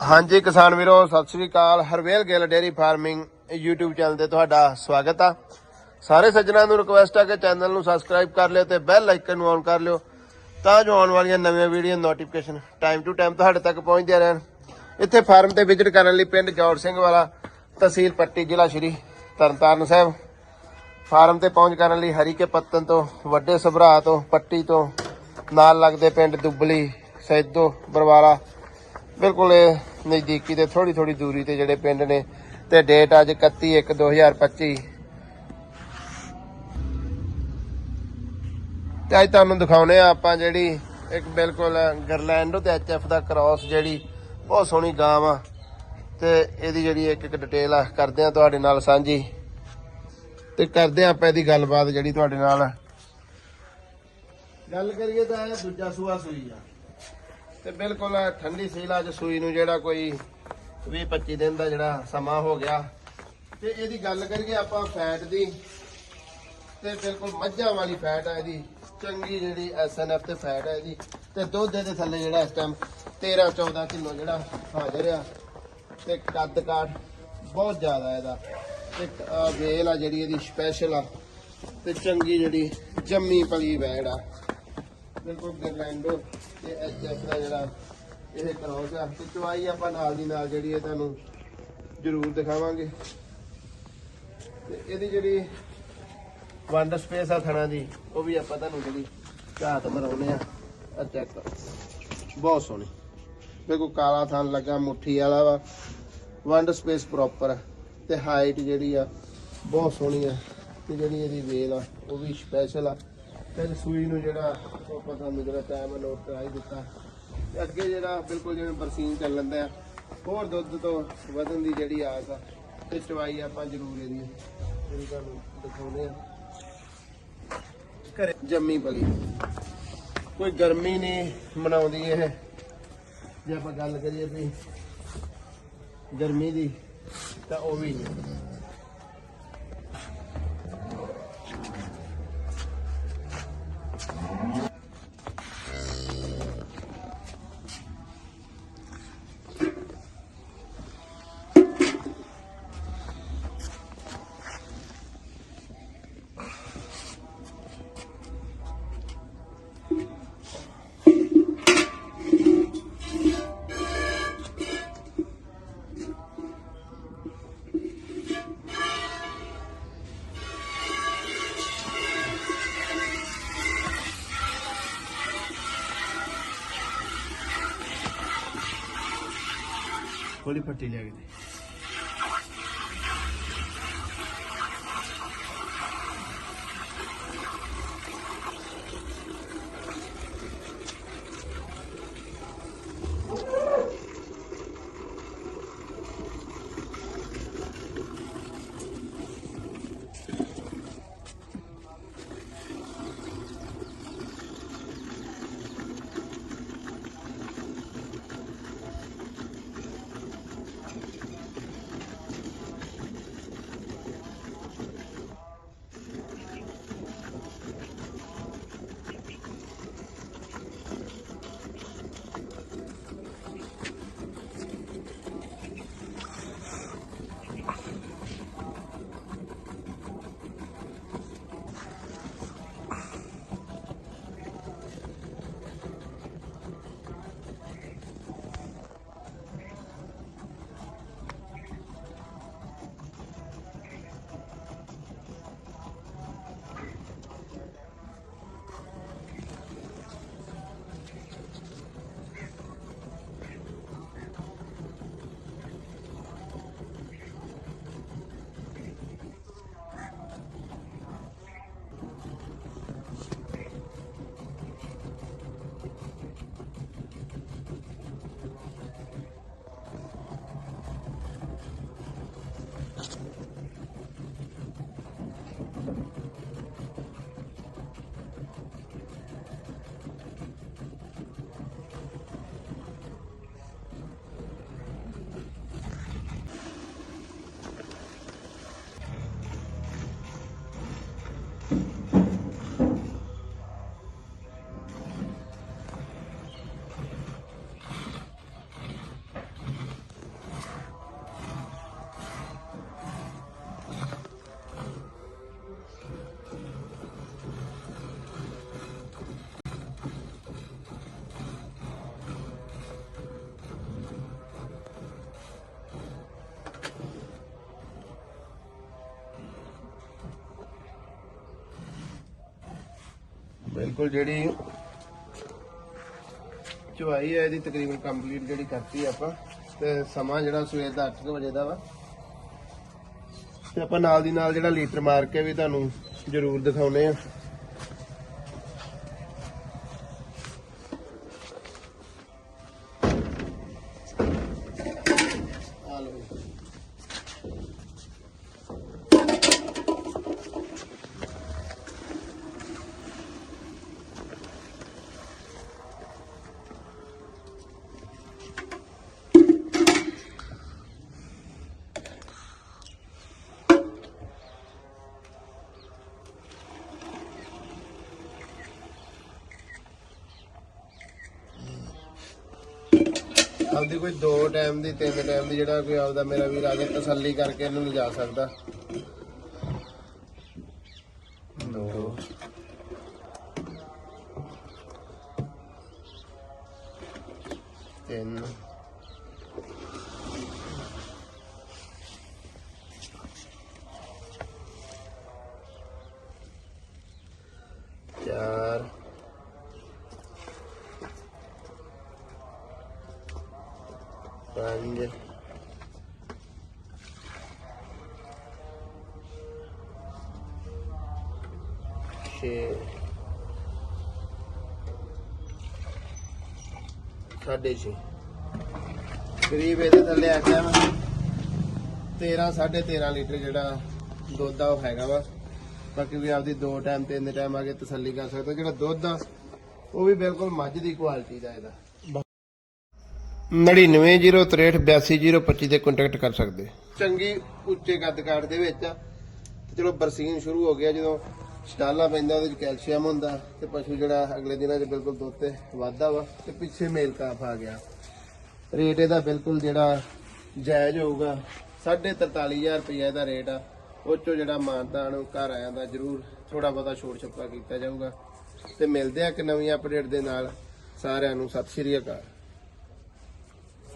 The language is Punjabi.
ਹਾਂਜੀ ਕਿਸਾਨ ਵੀਰੋ, ਸਤਿ ਸ੍ਰੀ ਅਕਾਲ। Harvel Gill dairy farming YouTube channel ਤੇ ਤੁਹਾਡਾ ਸਵਾਗਤ ਆ। ਸਾਰੇ ਸੱਜਣਾਂ ਨੂੰ ਰਿਕੁਐਸਟ ਆ ਕਿ ਚੈਨਲ ਨੂੰ ਸਬਸਕ੍ਰਾਈਬ ਕਰ ਲਿਓ ਤੇ ਬੈਲ ਆਈਕਨ ਨੂੰ ਔਨ ਕਰ ਲਿਓ ਤਾਂ ਜੋ ਆਉਣ ਵਾਲੀਆਂ ਨਵੀਆਂ video notification time to time ਤੁਹਾਡੇ ਤੱਕ ਪਹੁੰਚਦੀਆਂ ਰਹਿਣ। ਇੱਥੇ ਫਾਰਮ ਤੇ ਵਿਜ਼ਿਟ ਕਰਨ ਲਈ ਪਿੰਡ ਜੌੜ ਸਿੰਘ ਵਾਲਾ, ਤਹਿਸੀਲ ਪੱਟੀ, ਜ਼ਿਲ੍ਹਾ ਸ਼੍ਰੀ ਤਰਨਤਾਰਨ ਸਾਹਿਬ। ਫਾਰਮ ਤੇ ਪਹੁੰਚ ਕਰਨ ਲਈ ਹਰੀਕੇ ਪੱਤਨ ਤੋਂ, ਵੱਡੇ ਸਭਰਾ ਤੋਂ, ਪੱਟੀ ਤੋਂ, ਨਾਲ ਲੱਗਦੇ ਪਿੰਡ ਦੁੱਬਲੀ, ਸੈਦੋ, ਬਰਵਾਲਾ। ਬਿਲਕੁਲ ਇਹ ਨਜ਼ਦੀਕੀ ਤੇ ਥੋੜੀ ਥੋੜੀ ਦੂਰੀ ਤੇ ਜਿਹੜੇ ਪਿੰਡ ਨੇ ਤੇ ਡੇਟ ਅੱਜ 31 1 2025 ਤੇ ਅੱਜ ਤੁਹਾਨੂੰ ਦਿਖਾਉਨੇ ਆ ਆਪਾਂ ਜਿਹੜੀ ਇੱਕ ਬਿਲਕੁਲ ਗਰਲੈਂਡੋ ਤੇ ਐਚਐਫ ਦਾ ਕ੍ਰਾਸ ਜਿਹੜੀ, ਬਹੁਤ ਸੋਹਣੀ ਗਾਂ ਆ ਤੇ ਇਹਦੀ ਜਿਹੜੀ ਇੱਕ ਇੱਕ ਡਿਟੇਲ ਆ, ਕਰਦੇ ਆ ਤੁਹਾਡੇ ਨਾਲ ਸਾਂਝੀ। ਤੇ ਕਰਦੇ ਆ ਆਪਾਂ ਇਹਦੀ ਗੱਲਬਾਤ ਜਿਹੜੀ ਤੁਹਾਡੇ ਨਾਲ। ਗੱਲ ਕਰੀਏ ਤਾਂ ਇਹ ਦੂਜਾ ਸੂਆ ਸੂਈ ਆ। ਤੇ ਬਿਲਕੁਲ ਠੰਡੀ ਸੀਲ ਅੱਜ ਸੂਈ ਨੂੰ, ਜਿਹੜਾ ਕੋਈ 20 25 ਦਿਨ ਦਾ ਜਿਹੜਾ ਸਮਾਂ ਹੋ ਗਿਆ। ਤੇ ਇਹਦੀ ਗੱਲ ਕਰੀਏ ਆਪਾਂ ਫੈਟ ਦੀ, ਤੇ ਬਿਲਕੁਲ ਮੱਝਾਂ ਵਾਲੀ ਫੈਟ ਆ ਇਹਦੀ, ਚੰਗੀ ਜਿਹੜੀ ਐਸਐਨਐਫ ਤੇ ਫੈਟ ਆ ਇਹਦੀ, ਤੇ ਦੁੱਧ ਦੇ ਥੱਲੇ ਜਿਹੜਾ ਇਸ ਟਾਈਮ 13 14 ਕਿਲੋ ਜਿਹੜਾ ਹਾਜ਼ਰ ਆ, ਤੇ ਕੱਦ ਕਾਠ ਬਹੁਤ ਜ਼ਿਆਦਾ ਇਹਦਾ। ਤੇ ਵੇਲ ਆ ਜਿਹੜੀ ਇਹਦੀ ਸਪੈਸ਼ਲ ਆ, ਤੇ ਚੰਗੀ ਜਿਹੜੀ ਜੰਮੀ ਪਲੀ ਵੈੜ ਆ। ਬਿਲਕੁਲ ਗਰਲੈਂਡੋ ਤੇ ਐਚਐਫ ਦਾ ਜਿਹੜਾ ਇਹ ਕਰੋਸ ਆ ਤੇ ਚਵਾਈ ਆਪਾਂ ਨਾਲ ਦੀ ਨਾਲ ਜਿਹੜੀ ਇਹ ਤੁਹਾਨੂੰ ਜ਼ਰੂਰ ਦਿਖਾਵਾਂਗੇ। ਤੇ ਇਹਦੀ ਜਿਹੜੀ ਵੰਡ ਸਪੇਸ ਆ ਥਣਾ ਦੀ, ਉਹ ਵੀ ਆਪਾਂ ਤੁਹਾਨੂੰ ਜਿਹੜੀ ਝਾਤ ਮਰਾਉਨੇ ਆ ਆ ਚੈੱਕ ਕਰੋ। ਬਹੁਤ ਸੋਹਣੀ। ਬਿਲਕੁਲ ਕਾਲਾ ਥਣ ਲੱਗਾ, ਮੁੱਠੀ ਵਾਲਾ ਵਾ। ਵੰਡ ਸਪੇਸ ਪ੍ਰੋਪਰ ਤੇ ਹਾਈਟ ਜਿਹੜੀ ਆ, ਬਹੁਤ ਸੋਹਣੀ ਆ। ਤੇ ਜਿਹੜੀ ਇਹਦੀ ਵੇਲ ਆ, ਉਹ ਵੀ ਸਪੈਸ਼ਲ ਆ। ਤੇ ਸੂਈ ਨੂੰ ਜਿਹੜਾ ਉਹ ਆਪਾਂ ਤੁਹਾਨੂੰ ਜਿਹੜਾ ਟਾਈਮ ਨੋਟ ਕਰਾਈ ਦਿੱਤਾ। ਤੇ ਅੱਗੇ ਜਿਹੜਾ ਬਿਲਕੁਲ ਜਿਵੇਂ ਬਰਸੀਨ ਚੱਲ ਦਾ ਹੋਰ ਦੁੱਧ ਤੋਂ ਵਧਣ ਦੀ ਜਿਹੜੀ ਆਸ ਆ, ਤੇ ਚਵਾਈ ਆਪਾਂ ਜ਼ਰੂਰ ਇਹਦੀ। ਜਿਹੜੀ ਤੁਹਾਨੂੰ ਦਿਖਾਉਂਦੇ ਆ। ਘਰੇ ਜੰਮੀ ਪਲੀ। ਕੋਈ ਗਰਮੀ ਨਹੀਂ ਮਨਾਉਂਦੀ ਇਹ। ਜੇ ਆਪਾਂ ਗੱਲ ਕਰੀਏ ਵੀ ਗਰਮੀ ਦੀ, ਤਾਂ ਉਹ ਵੀ ਨਹੀਂ ਥੋੜੀ ਫੱਟੀ ਲਿਆ ਕੇ ਬਿਲਕੁਲ ਜਿਹੜੀ ਚੁਆਈ ਹੈ, ਇਹਦੀ ਤਕਰੀਬਨ ਕੰਪਲੀਟ ਜਿਹੜੀ ਕਰਤੀ ਆਪਾਂ। ਤੇ ਸਮਾਂ ਜਿਹੜਾ ਸਵੇਰ ਦਾ 8 ਵਜੇ ਦਾ ਵਾ। ਤੇ ਆਪਾਂ ਨਾਲ ਦੀ ਨਾਲ ਜਿਹੜਾ ਲੀਟਰ ਮਾਰ ਕੇ ਵੀ ਤੁਹਾਨੂੰ ਜ਼ਰੂਰ ਦਿਖਾਉਨੇ ਆ। ਆ ਲਓ। ਆਪਦੀ ਕੋਈ ਦੋ ਟਾਈਮ ਦੀ ਤਿੰਨ ਟਾਈਮ ਦੀ ਜਿਹੜਾ ਕੋਈ ਆਪਦਾ ਮੇਰਾ ਵੀਰ ਆ ਕੇ ਤਸੱਲੀ ਕਰਕੇ ਇਹਨੂੰ ਲਿਜਾ ਸਕਦਾ। ਦੋ ਤਿੰਨ। ਪੰਜ ਛੇ ਸਾਢੇ ਛੇ ਕਰੀਬ ਇਹਦੇ ਥੱਲੇ ਆ ਗਿਆ ਵਾ 13 13.5 ਲੀਟਰ ਜਿਹੜਾ ਦੁੱਧ ਆ ਉਹ ਹੈਗਾ ਵਾ। ਬਾਕੀ ਵੀ ਆਪਦੀ ਦੋ ਟਾਈਮ ਤਿੰਨ ਟਾਈਮ ਆ ਕੇ ਤਸੱਲੀ ਕਰ ਸਕਦਾ ਜਿਹੜਾ ਦੁੱਧ ਆ, ਉਹ ਵੀ ਬਿਲਕੁਲ ਮੱਝ ਦੀ ਕੁਆਲਿਟੀ ਦਾ ਇਹਦਾ। 9903825025 ਤੇ ਕੰਟੈਕਟ ਕਰ ਸਕਦੇ। ਚੰਗੀ ਉੱਚੇ ਕੱਦ ਕਾਠ ਦੇ ਵਿੱਚ ਆ। ਤੇ ਚਲੋ ਬਰਸੀਨ ਸ਼ੁਰੂ ਹੋ ਗਿਆ ਜਦੋਂ ਸਟਾਲਾ ਪੈਂਦਾ, ਉਹਦੇ ਵਿੱਚ ਕੈਲਸ਼ੀਅਮ ਹੁੰਦਾ ਤੇ ਪਸ਼ੂ ਜਿਹੜਾ ਅਗਲੇ ਦਿਨਾਂ 'ਚ ਬਿਲਕੁਲ ਦੁੱਧ ਤੇ ਵਾਧਾ ਵਾ ਤੇ ਪਿੱਛੇ ਮੇਲ ਕਾਫ ਆ ਗਿਆ। ਰੇਟ ਇਹਦਾ ਬਿਲਕੁਲ ਜਿਹੜਾ ਜਾਇਜ਼ ਹੋਊਗਾ 43000 ਰੁਪਏ ਇਹਦਾ ਰੇਟ ਆ। ਉਹ ਚੋਂ ਜਿਹੜਾ ਮਾਨਤਾਨ ਉਹ ਘਰ ਆਇਆ ਦਾ ਜਰੂਰ ਥੋੜਾ ਬਹੁਤਾ ਛੋਟ ਛੱਪਾ ਕੀਤਾ ਜਾਊਗਾ। ਤੇ ਮਿਲਦੇ ਆ ਇੱਕ ਨਵੀਂ ਅਪਡੇਟ ਦੇ ਨਾਲ ਸਾਰਿਆਂ ਨੂੰ। ਸਤਿ ਸ਼੍ਰੀ ਅਕਾਲ।